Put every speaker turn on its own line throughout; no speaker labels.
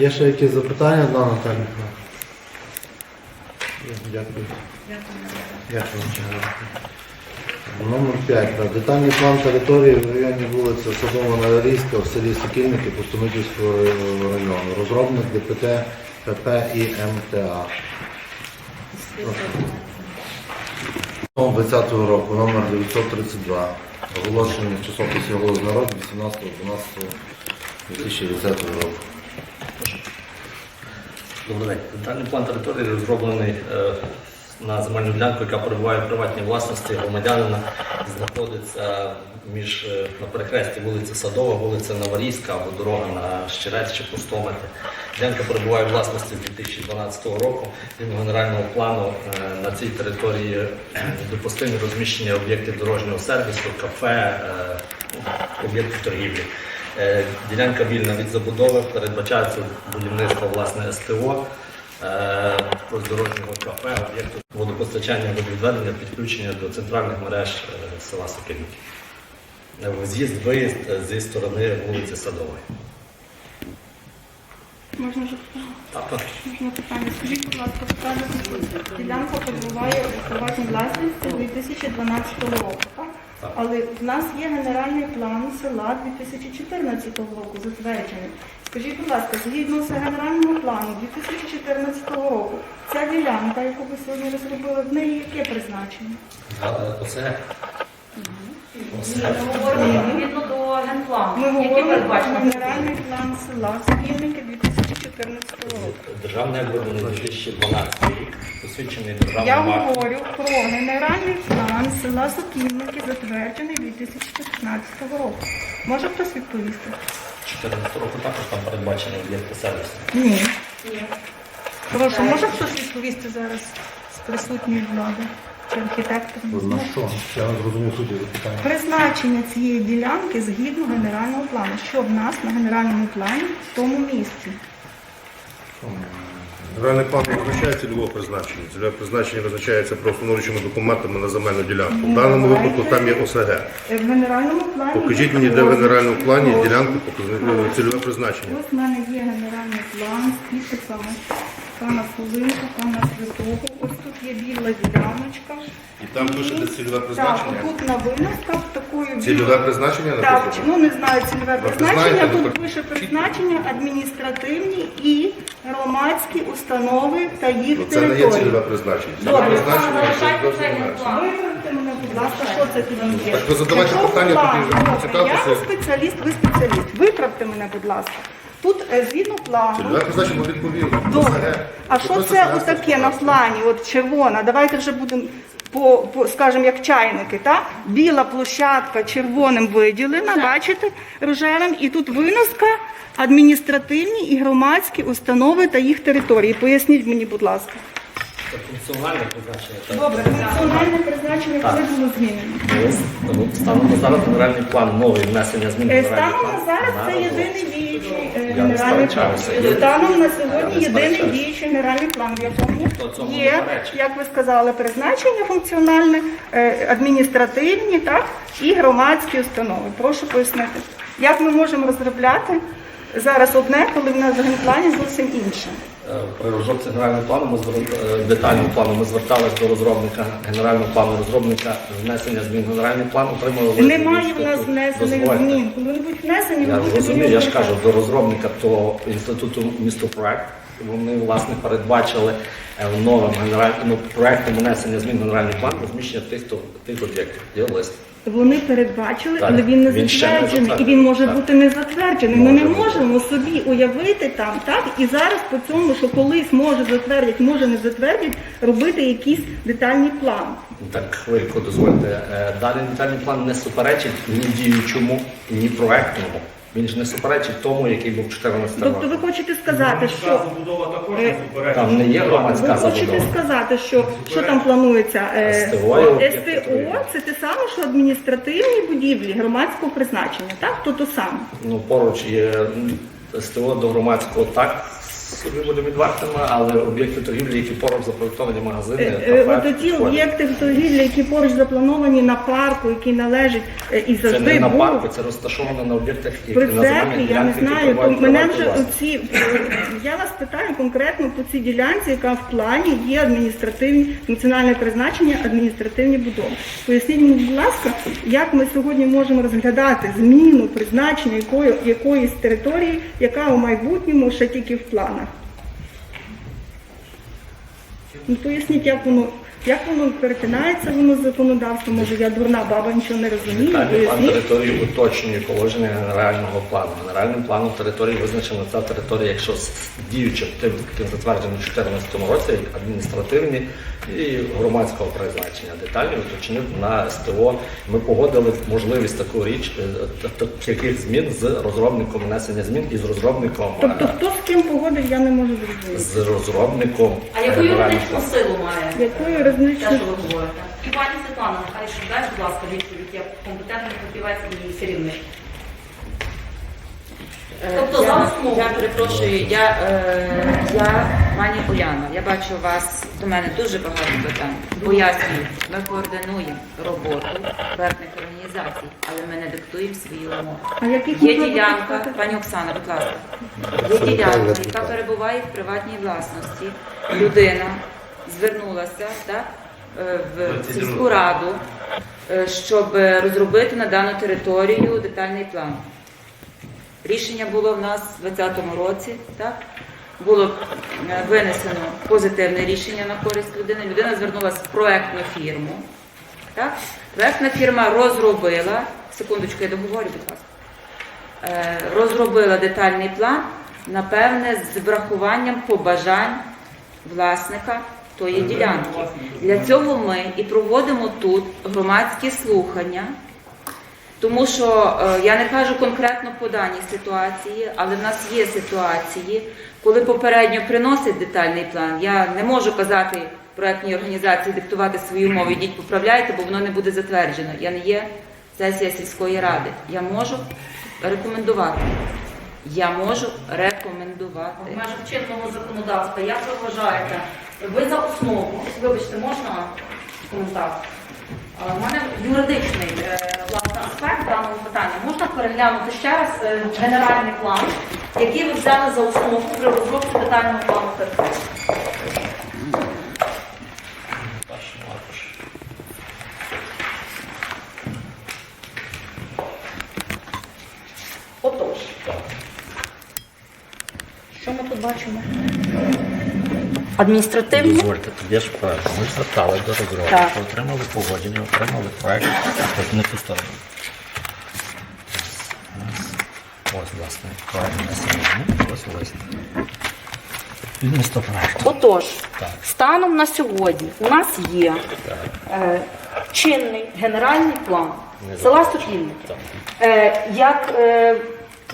Є ще якісь запитання до Наталі? Дякую. Дякую. Номер 5. Детальний план території в районі вулиця Садова Нарарійська в селі Сокільники Пустомитівського району. Розробник ДПТ ПП і МТА. 20 року, номер 932. Оголошення в часописі «Голос народу» 18.12.2010 року.
Добрий день. Детальний план території розроблений е, на земельну ділянку, яка перебуває в приватній власності громадянина, знаходиться між е, на перехресті вулиці Садова, вулиця Наварійська або дорога на Щерець чи Пустомети. Ділянка перебуває в власності з 2012 року. Згідно генерального плану е, на цій території допустимі розміщення об'єктів дорожнього сервісу, кафе, е, об'єктів торгівлі. Е, Ділянка вільна від забудови, передбачається будівництво власне СТО, е, роздорожнього кафе, об'єкту водопостачання, водовідведення, підключення до центральних мереж е, села Сокільники. Е, В'їзд, виїзд е, зі сторони вулиці Садової.
Можна запитання?
Так, так.
Можна питання. Скажіть, будь ласка, питання ділянка перебуває у приватній власності 2012 року, так?
Так.
Але в нас є генеральний план села 2014 року затверджений. Скажіть, будь ласка, згідно з генерального плану 2014 року, ця ділянка, яку ви сьогодні розробили, в неї яке призначення?
Е, Оце
Ми говоримо відповідно до генплану.
Ми говоримо про генеральний план села спільники 2014 року.
державне обладнання 2012 рік, посвідчений
Я
державним актом.
говорю про генеральний план села Сокільники, затверджений 2015 року. Може хтось відповісти?
14 року також там передбачені об'єкти сервісу.
Ні.
Ні.
Прошу, може хтось відповісти зараз з присутньої влади чи архітектор? не
На що? Я не зрозумів суті запитання.
Призначення цієї ділянки згідно генерального плану. Що в нас на генеральному плані в тому місці?
Генеральний план не визначає цільового призначення. Цільове призначення визначається про установчими документами на земельну ділянку. В даному випадку там є ОСГ.
В генеральному плані.
Покажіть мені, де в генеральному плані ділянку показує е, цільове призначення.
Ось в мене є генеральний план з підписами пана Кулинка, пана Святого. Ось тут є біла діляночка.
І там пише, де цільове
Так,
призначення.
тут на виносках такою
Цільове
білою.
призначення
Так,
написано?
ну не знаю цільове
Ви
призначення.
знаєте,
Тут
ну,
пише призначення адміністративні і громадські установи та їх
Ну, Це не є
території.
цільове призначення.
Добре.
Призначення
Залишайте
це зовсім інакше.
Виправте мене, будь ласка, що це тоді є?
Так ви задавайте
Якщо
питання,
план,
тоді вже
добре,
цікавитися.
Я не спеціаліст, ви спеціаліст. Виправте мене, будь ласка. Тут е, згідно плану.
Призначення ми відповіли.
Добре. А що це отаке на плані? От червона? Давайте вже будемо по, по скажімо, як чайники, так? Біла площадка червоним виділена, бачите, рожевим, і тут виноска адміністративні і громадські установи та їх території. Поясніть мені, будь ласка.
Це функціональне призначення. так.
Добре, функціональне призначення коли було змінено?
Станом на зараз генеральний план новий внесення змін
Е, Станом на зараз це єдиний діючий генеральний план. Станом на сьогодні єдиний діючий генеральний план, в якому є, як ви сказали, призначення функціональне, е, адміністративні так, і громадські установи. Прошу пояснити, як ми можемо розробляти зараз одне, коли в нас в генплані зовсім інше.
Е, При розробці генерального плану ми звер- е, детального плану ми зверталися до розробника генерального плану розробника внесення змін генеральний план отримали
Немає в нас внесених змін. Вони будуть внесені,
Я розумію, я ж кажу до розробника того інституту містопроект. Вони власне передбачили е, новим генеральним ну, проектом внесення змін в генеральний план розміщення тих то- тих об'єктів. Є лист.
Вони передбачили, але він не
він ще не
затверджений, і він може
Так.
бути не затверджений. Ми не
бути.
можемо собі уявити там, так і зараз по цьому, що колись може затвердять, може не затвердять, робити якийсь детальний план.
Так, хвильку дозвольте. Е, Далі детальний план не суперечить ні діючому, ні проектному. Він ж не суперечить тому, який був 14
Тобто ви хочете сказати, що
забудова також не суперечить.
Там не є громадська ви
хочете
забудова.
сказати, що що там планується Е,
СТО,
це те саме, що адміністративні будівлі громадського призначення, так то то саме.
Ну, поруч є СТО до громадського так собі будемо але об'єкти торгівлі, які поруч запроектовані магазини,
Е, е,
кафе,
От ті
школи.
об'єкти торгівлі, які поруч заплановані на парку, які належать е, і
Це
завжди
не на парку, це розташовано на об'єктах, які на земельних
я не
ділянках, які
знаю. То
перебувають
мене вже оці я вас питаю конкретно по цій ділянці, яка в плані є адміністративні функціональне призначення, адміністративні будови. Поясніть мені, будь ласка, як ми сьогодні можемо розглядати зміну призначення якої, якоїсь території, яка у майбутньому ще тільки в планах. Ну поясніть, як воно. Як воно перетинається воно з законодавством? Може, я дурна баба нічого не розумію.
Детальний план
Поясніть.
території уточнює положення генерального плану. Генеральним планом території визначена ця територія, якщо з діючим тим, яким затвердженим у 2014 році, адміністративні і громадського призначення. Детально уточнив на СТО. Ми погодили можливість таку річ, е, таких змін з розробником внесення змін і з розробником
Тобто,
е,
хто з ким погодив, я не можу зрозуміти.
з розробником
А яку
генерального
юридичну силу має
Якою
те, що ви говорите? І пані Світлана, нехай ще дай, будь ласка, відповідь як компетентний фахівець і керівник. Тобто за
я,
основу.
я перепрошую, я, е, я пані Уляно, я бачу у вас до мене дуже багато питань. Пояснюю, ми координуємо роботу проектних організацій, але ми не диктуємо свої умови. Є ділянка, пані Оксана, будь ласка, є ділянка, яка перебуває в приватній власності. Людина звернулася так, е, в сільську раду, е, щоб розробити на дану територію детальний план. Рішення було в нас в 2020 році, так? Було е, винесено позитивне рішення на користь людини. Людина звернулася в проектну фірму. Так? Проектна фірма розробила, секундочку, я договорю, будь ласка. Е, Розробила детальний план, напевне, з врахуванням побажань власника тої ділянки. Для цього ми і проводимо тут громадські слухання. Тому що е, я не кажу конкретно по даній ситуації, але в нас є ситуації, коли попередньо приносять детальний план. Я не можу казати проектній організації диктувати свої умови, йдіть поправляйте, бо воно не буде затверджено. Я не є сесія сільської ради. Я можу рекомендувати. Я можу рекомендувати.
В межах чинного законодавства, як ви вважаєте, ви за основу, вибачте, можна коментар? У мене юридичний е, аспект даного питання. Можна переглянути ще раз е, генеральний план, який ви взяли за основу при розробці детального плану території? Отож, що ми тут бачимо? Адміністративні
Дозвольте, тоді ж перше. Ми звертались до розробника, отримали погодження, отримали проект, ось не ту. Ось, власне, проект на сьогодні, ось проекту.
Отож,
Так.
станом на сьогодні у нас є е, чинний генеральний план села Сокільники. Е, як е,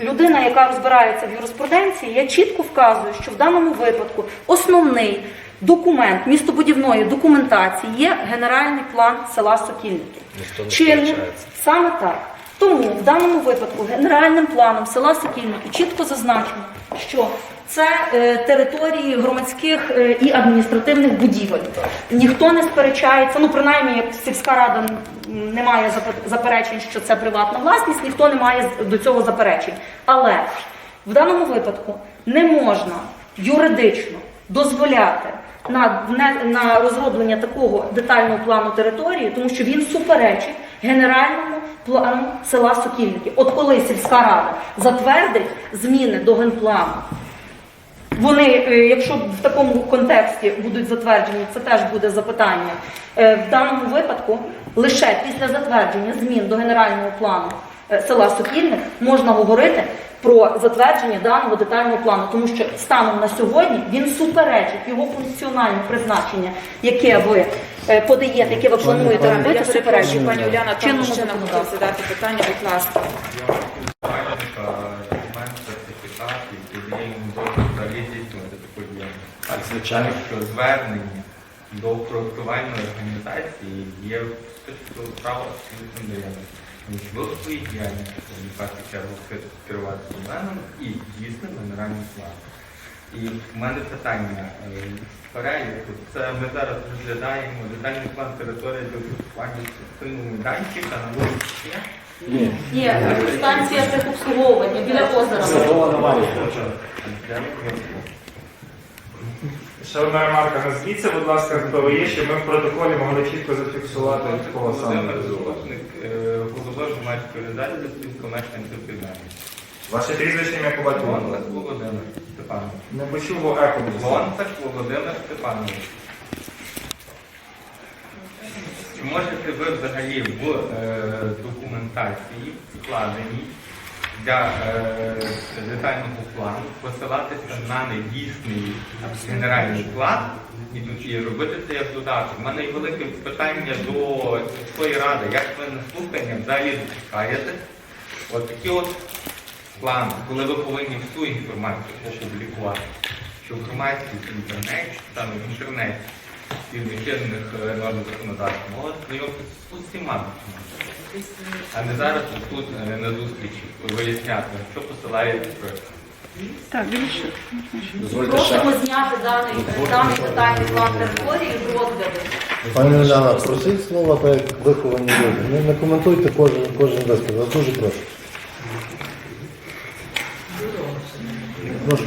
людина, яка розбирається в юриспруденції, я чітко вказую, що в даному випадку основний документ містобудівної документації є генеральний план села Сокільники.
Ніхто не
Чинний
сперечається.
саме так. Тому в даному випадку генеральним планом села Сокільники чітко зазначено, що це е, території громадських е, і адміністративних будівель. Ніхто не сперечається, ну принаймні як сільська рада м, не заперечень, що це приватна власність, ніхто не має до цього заперечень. Але в даному випадку не можна юридично дозволяти на, на розроблення такого детального плану території, тому що він суперечить генеральному плану села Сокільники. От коли сільська рада затвердить зміни до генплану, вони, е, якщо в такому контексті будуть затверджені, це теж буде запитання. Е, В даному випадку лише після затвердження змін до генерального плану е, села Сокільник можна говорити про затвердження даного детального плану, тому що станом на сьогодні він суперечить його функціональне призначення, яке ви подаєте, яке ви плануєте робити, суперечить
пані Уляна, там ще нам хотів задати питання, будь ласка.
документ, сертифікат, і тоді їм дозвіл взагалі здійснювати таку діяльність.
Так, звичайно.
Що звернення до проектувальної організації є списку право абсолютно діяльності. Ви у своїй діяльності в першу чергу керувати доменом і дійсним генеральним планом. І в мене питання е, з переліку. Це ми зараз розглядаємо детальний план території для користування частиною майданчика на вулиці.
Ні, станція техобслуговування біля озера.
Шановна ремарка, назвіться, будь ласка, хто ви є, щоб ми в протоколі могли чітко зафіксувати, кого саме
голова громадської організації спілка мешканців
Ваше прізвище ім'я по батькові?
Гонтак Володимир Степанович.
Не почув, еко.
Гонтак Володимир Степанович. Чи можете ви взагалі в е, документації складеній для детального плану посилатися на недійсний генеральний план і, робити це як додаток? У мене є велике питання до своєї ради, як ви на слухання далі допускаєте от такі от плани, коли ви повинні всю інформацію опублікувати, що в громадськість в інтернеті, там в інтернеті і в чинних е, норм законодавства, могли знайомитися з усіма документами. А не зараз тут на зустрічі виясняти, що посилаєте проект.
Так, більше.
Просимо зняти даний, даний детальний план території з розгляду.
Пані Уляна, просіть слова, так як виховані люди. Не, не коментуйте кожен, кожен виступ, я дуже прошу. Прошу.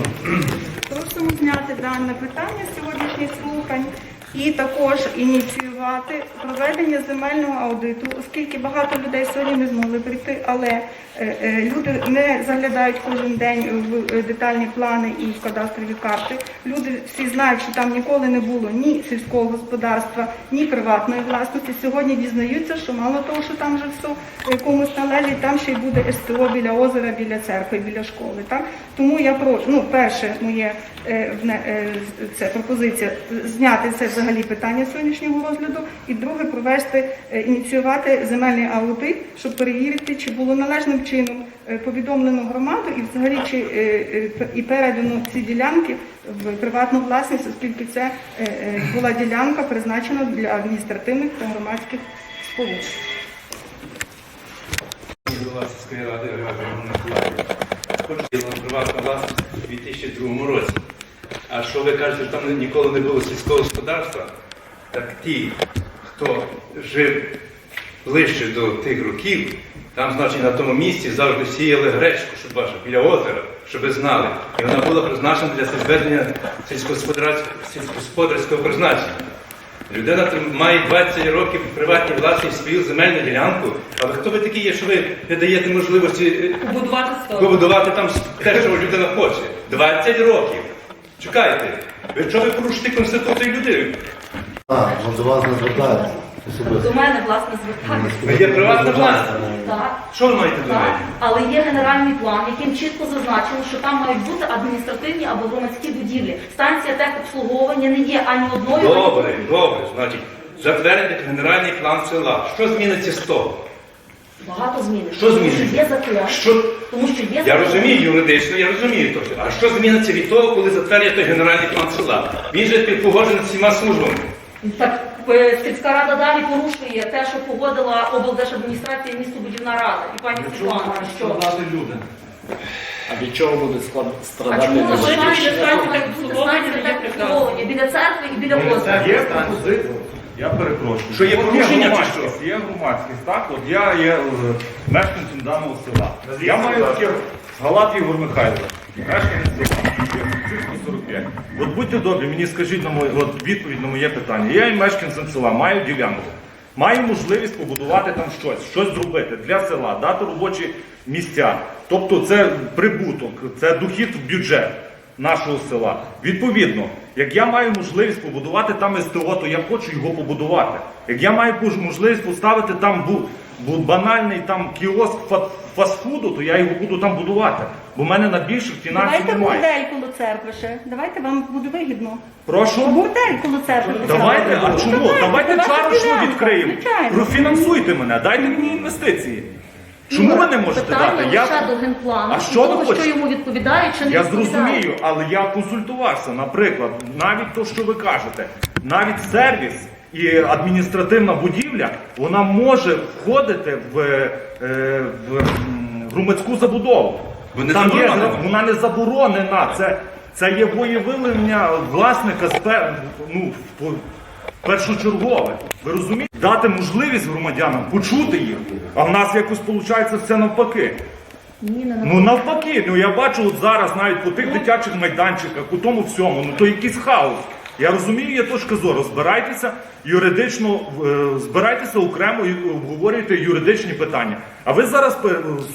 Просимо зняти дане питання з сьогоднішніх слухань і також ініціювати проведення земельного аудиту, оскільки багато людей сьогодні не змогли прийти, але е, е, люди не заглядають кожен день в е, детальні плани і в кадастрові карти. Люди всі знають, що там ніколи не було ні сільського господарства, ні приватної власності. Сьогодні дізнаються, що мало того, що там вже все комусь належить, там ще й буде СТО біля озера, біля церкви, біля школи. Так? Тому я прошу, ну, перше моє е, е, це пропозиція зняти це взагалі питання сьогоднішнього розгляду, і друге провести е, ініціювати земельний аудит, щоб перевірити, чи було належним чином повідомлено громаду і взагалі чи е, е, і передано ці ділянки в приватну власність, оскільки це е, е, була ділянка призначена для адміністративних та громадських сполук.
Голова сільської ради Хочу приватна власність у 2002 році. А що ви кажете, що там ніколи не було сільського господарства? Так ті, хто жив ближче до тих років, там, значить, на тому місці завжди сіяли гречку, щоб бачив, біля озера, щоб ви знали. І вона була призначена для зведення сільськогосподарського призначення. Людина має 20 років приватній власність свою земельну ділянку, але хто ви такі є, що ви не даєте можливості е,
Побудувати
побудувати там те, що людина хоче? 20 років. Чекайте, ви що ви порушите конституцію людини?
А, ну, до вас не звертаються
До мене, власне, звертаються.
Є приватна власність.
Так.
Що ви маєте до
Так,
мене?
але є генеральний план, яким чітко зазначено, що там мають бути адміністративні або громадські будівлі. Станція техобслуговування не є ані одною. ані
Добре, добре, значить, затвердити генеральний план села. Що зміниться з того?
Багато змін.
Що
Тому
зміниться?
що є закон.
Що?
Тому що є
Я
закон.
розумію юридично, я розумію то все. А що зміниться від того, коли затвердять той генеральний план села? Він же погоджений з всіма службами.
Так сільська рада далі порушує те, що погодила облдержадміністрація і містобудівна рада. І пані Світлана, що?
А від чого буде склад
А
страдати
чому ви
люди?
що біля церкви і біля озера?
Є пропозиція. Я перепрошую.
Що є порушення, чи
громадськість, Є громадськість, так? От я є е, мешканцем даного села. Я маю таке Галат Ігор Михайлович, мешканець села. 45. От будьте добрі, мені скажіть на моє, от відповідь на моє питання. Я є мешканцем села, маю ділянку. Маю можливість побудувати там щось, щось зробити для села, дати робочі місця. Тобто це прибуток, це дохід в бюджет нашого села. Відповідно, як я маю можливість побудувати там СТО, то я хочу його побудувати. Як я маю можливість поставити там бу, бу- банальний там кіоск фастфуду, то я його буду там будувати. Бо в мене на більших фінансів
Давайте
немає.
бордель коло церкви ще. Давайте вам буде вигідно.
Прошу.
Бордель коло церкви.
Давайте, а чому?
Давайте,
Давайте чарочну
ділянка,
відкриємо.
звичайно.
Профінансуйте мене, дайте мені інвестиції. Чому ви не можете
Питання
дати?
лише до генплану,
А
і
що ви
того,
хочете?
що йому відповідає, чи не
Я
відповідає.
зрозумію, але я консультувався, наприклад, навіть то, що ви кажете, навіть сервіс і адміністративна будівля, вона може входити в, е, в, громадську забудову.
Бо не
Там є, вона не заборонена. Це, Це є воєвиявлення власника з пер... ну, першочергове. Ви розумієте? Дати можливість громадянам почути їх. А в нас якось виходить все навпаки.
Ні, не
Ну навпаки, ну я бачу от зараз навіть по тих дитячих майданчиках, у тому всьому, ну то якийсь хаос. Я розумію, є точка зору. Збирайтеся юридично, е, збирайтеся окремо і обговорюйте юридичні питання. А ви зараз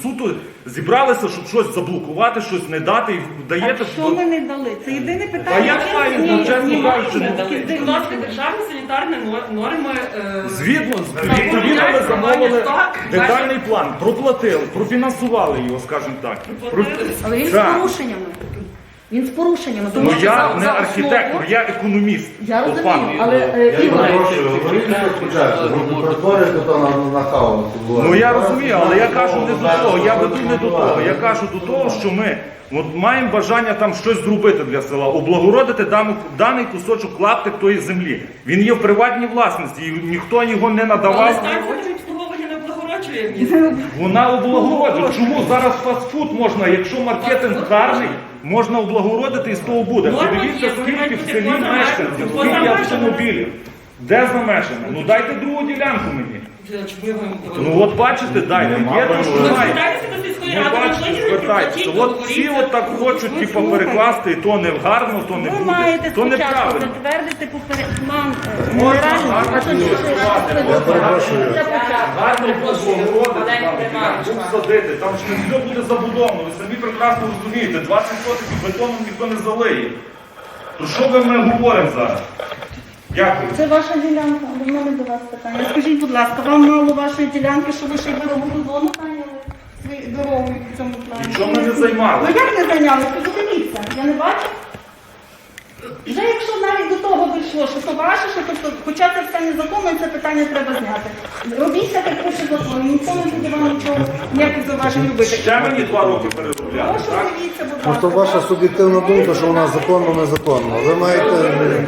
суто зібралися, щоб щось заблокувати, щось не дати і даєте.
Що ми не дали? Це єдине питання.
А я ну, чесно кажучи, ну,
Будь ласка, державні санітарні норми. е,
Звідно, відповідно ми замовили детальний план, проплатили, профінансували його, скажімо так. Про-
Але він з порушеннями. Він з порушеннями. Тому
Ну
що
я
за-
не
за
архітектор,
основу-
я економіст.
Я розумію,
пан.
але е,
Я
Ігор,
перепрошую, говоріть спочатку, бо перетворюєте то на, на хаос.
Ну я розумію, але я кажу не до того. Я веду не до того. Я кажу до того, що ми от маємо бажання там щось зробити для села, облагородити дану, даний кусочок клаптик тої землі. Він є в приватній власності, і ніхто його не
Але
надавав.
Не.
Вона облагороджує. Чому зараз фастфуд можна, якщо маркетинг гарний, можна облагородити і з того буде. Подивіться, скільки в селі мешканців, скільки автомобілів. Де замешано? Ну дайте другу ділянку мені. Ну от бачите, дайте, є
там,
що має. Ну
ради,
бачите,
ви
звертайтеся. От всі от так хочуть, типу, перекласти, і то не гарно, то не
Ви
буде,
маєте
то
спочатку
неправильно.
затвердити поперед план е,
Можна
генеральний.
гарно
Я перепрошую.
Гарно облагородити, там,
Іванович,
будемо садити, там ж не все буде забудовано, ви самі прекрасно розумієте, 20 сотих бетоном ніхто не залиє. То що ви ми говоримо зараз? Дякую.
Це ваша ділянка, до мене до вас питання. Скажіть, будь ласка, вам мало вашої ділянки, що ви ще й зону зайняли дорогу в цьому плані?
Нічого ми не займали.
Ну як не зайняли? Подивіться, я не бачу. Вже якщо навіть до того дійшло, що то ваше, що тобто, хоча це все незаконно, це питання треба зняти. Робіть так, як пише закон, ніхто не буде вам нічого, ніяких зауважень робити.
Ще мені два роки переробляти,
Прошу,
так?
дивіться, будь
Ну
ласка.
то ваша суб'єктивна думка, що вона законно незаконно. Ви маєте.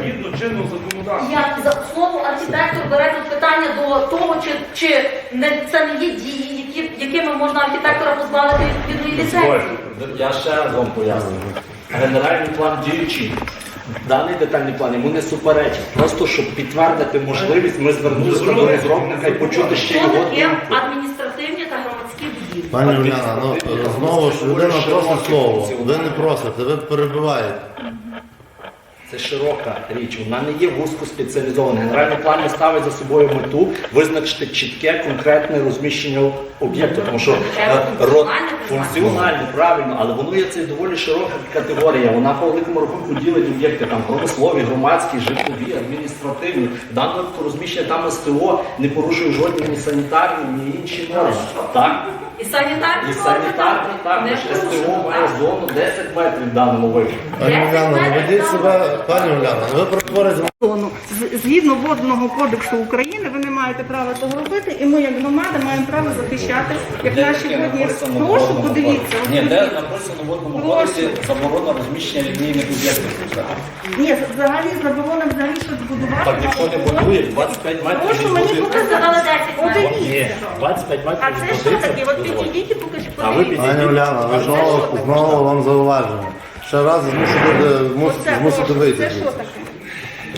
Згідно чинного законодавства.
як за основу архітектор бере тут питання до того, чи, чи не, це не є дії, які, якими можна архітектора позбавити відповідної ліцензії.
Я ще раз вам поясню. Генеральний план діючий. Даний детальний план йому не суперечить. Просто щоб підтвердити можливість, ми звернулися до розробника і почути ще
Що
його
таке
думку.
адміністративні та громадські будівлі?
Пані Уляна, ну знову ж людина просить слово. Ви не просите, ви перебиваєте.
Це широка річ, вона не є вузько спеціалізована. Генеральний план не ставить за собою мету визначити чітке конкретне розміщення об'єкту, тому що е, ро- функціонально, правильно, але воно є це доволі широка категорія. Вона по великому рахунку ділить об'єкти там промислові, громадські, житлові, адміністративні. Випадку розміщення там СТО не порушує жодні ні санітарні, ні інші норми. Так?
І санітарні
І санітарні також СТО має зону 10 метрів в даному випадку.
Пані Уляна, не ведіть себе, пані Уляна, ви перетворюєте
зону. Згідно водного кодексу України, ви не маєте права того робити, і ми, як громада, маємо право захищати, як наші водні. Прошу, подивіться.
Ні, де написано в водному кодексі заборона розміщення лінійних об'єктів.
Ні, взагалі заборона взагалі щось будувати.
Так, ніхто не будує 25 метрів
Прошу мені
води.
Сказали 10 метрів.
Ні,
Подивіться.
25 метрів
А це що таке? От підійдіть і покажіть,
А ви
подивіться.
Пані Уляна, ви знову, знову вам зауваження. Ще раз змусите, вийти.
Це що таке?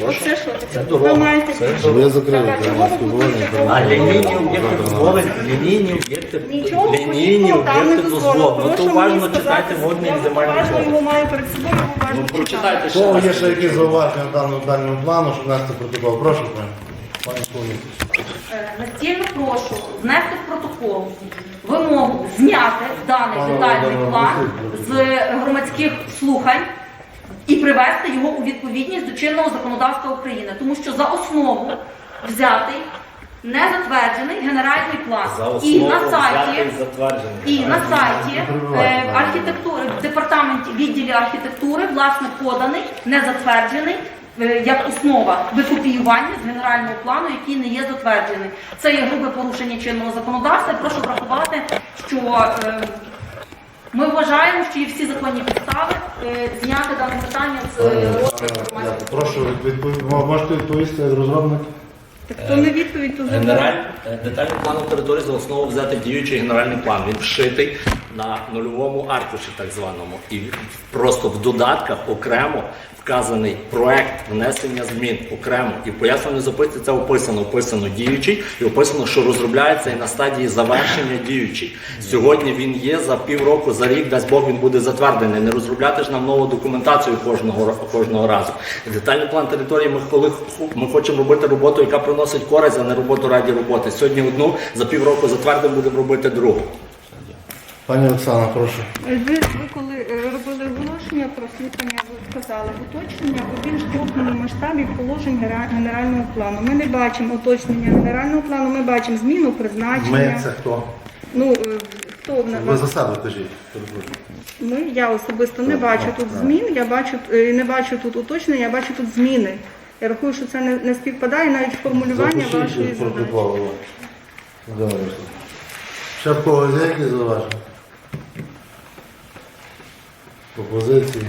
Оце що
дорога.
Ви маєте...
Ви закрили громадське обговорення.
А лінійні об'єкти дозволені, лінійні об'єкти,
Нічого
лінійні
подібного там не
об'єкти дозволені. Ну то
Прошу
уважно читайте
сказати,
водний
я
і земельний
уважно
кодекс.
його маю перед собою,
Ну
уважно
прочитайте ще раз.
є ще якісь зауваження в даному дальньому плану, щоб внести протокол? Прошу, пані. Пані Соломіці.
Е, Настільно прошу внести в протокол вимогу зняти даний
Пане
детальний
Володимире,
план з громадських слухань і привести його у відповідність до чинного законодавства України, тому що за основу взятий не затверджений генеральний план
За
і на сайті. І на сайті е, архітектури, в департаменті відділі архітектури, власне, поданий, не затверджений. е, Як основа викопіювання з генерального плану, який не є затверджений. Це є грубе порушення чинного законодавства. Прошу врахувати, що е, ми вважаємо, що є всі законні підстави е, зняти дане питання з е, розгляду.
Прошу, відповідь. можете відповісти як розробник?
Так то не відповідь, то
Генераль, е, детальний план території за основу взяти діючий генеральний план. Він вшитий на нульовому аркуші, так званому, і просто в додатках окремо вказаний проект внесення змін окремо і в пояснювальній записці це описано. Описано діючий і описано, що розробляється і на стадії завершення діючий. Сьогодні він є за півроку, за рік, дасть Бог, він буде затверджений. Не розробляти ж нам нову документацію кожного кожного разу. Детальний план території. Ми коли ми хочемо робити роботу, яка приносить користь, а не роботу раді роботи. Сьогодні одну за півроку затвердимо, будемо робити другу.
Пані Оксана, прошу.
Ви, ви коли е, робили оголошення про освітлення, ви сказали уточнення у більш крупному масштабі положень генерального плану. Ми не бачимо уточнення генерального плану, ми бачимо зміну призначення.
Ми це хто?
Ну, е, хто в нас?
Ви за себе кажіть.
Ми, я особисто не бачу тут змін, я бачу е, не бачу тут уточнення, я бачу тут зміни. Я рахую, що це не, не співпадає навіть формулювання вашої
Запишіть
задачі.
протокол. Добре. Ще в когось є якісь? Пропозиції?